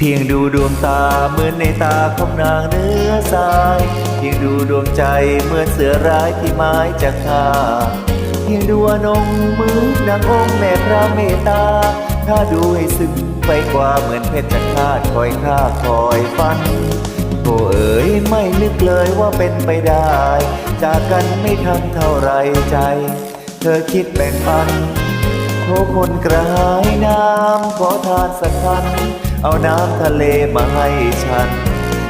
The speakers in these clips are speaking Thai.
เพียงดูดวงตาเหมือนในตาของนางเนื้อทราย เพียงดูดวงใจเหมือนเสือร้ายที่ไม้จะฆ่า เพียงดูอนงมือนางองค์แม่พระเมตตา ถ้าดูให้ซึ้งไปกว่าเหมือนเพชรฆาตคอยฆ่าคอยฟันโอเอ๋ยไม่นึกเลยว่าเป็นไปได้ จากกันไม่ทันเท่าไรใจ เธอคิดแบ่งปันโทคนกระหายน้ำขอทานสักคัน เอาน้ำทะเลมาให้ฉัน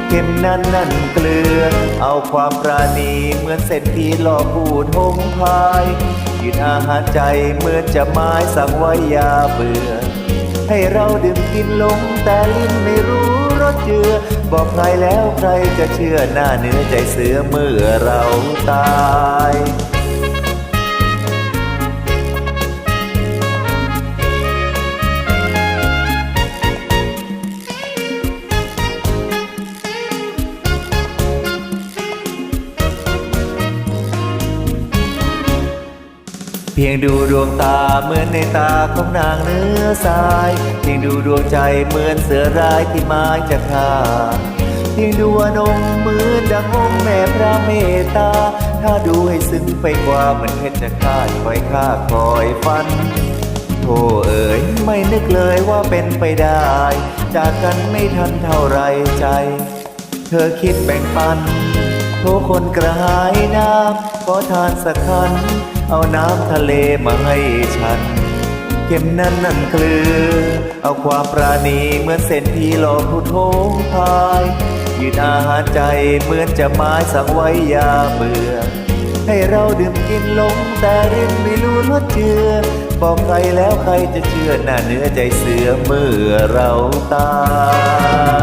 เข็มนั้นนั่นเกลือ เอาความปราณีเหมือนเส้นที่หลอกพูดหงพายยืนอาหารใจเหมือนจะไม้สั่งไว้ยาเบื่อ ให้เราดื่มกินลงแต่ลิ้นไม่รู้รสเจือ บอกใครแล้วใครจะเชื่อหน้าเนื้อใจเสือเมื่อเราตาย พียงดูดวงตาเหมือนในตาของนางเนื้อทราย เพียงดูดวงใจเหมือนเสือร้ายที่ม้จะฆ่า เพียงดูอนงเหมือนดังองค์แม่พระเมตตา ถ้าดูให้ซึ้งไปกว่ามือนเพชรฆาตคอยฆ่าคอยฟันโธ่เอ๋ยไม่นึกเลยว่าเป็นไปได้ จากกันไม่ทันเท่าไรใจ เธอคิดแบ่งปัน โทคนกระหายน้ำขอทานสักคัน เอาน้ำทะเลมาให้ฉันเข็มนั้นนั่นคือ เอาความปราณีเหมือนเส้นที่หลอกผู้โทงพายยืนอาหารใจเหมือนจะไม้สั่งไว้ยาเบื่อ ให้เราดื่มกินลงแต่รินไม่รู้รสเจือ บอกใครแล้วใครจะเชื่อหน้าเนื้อใจเสือเมื่อเราตาย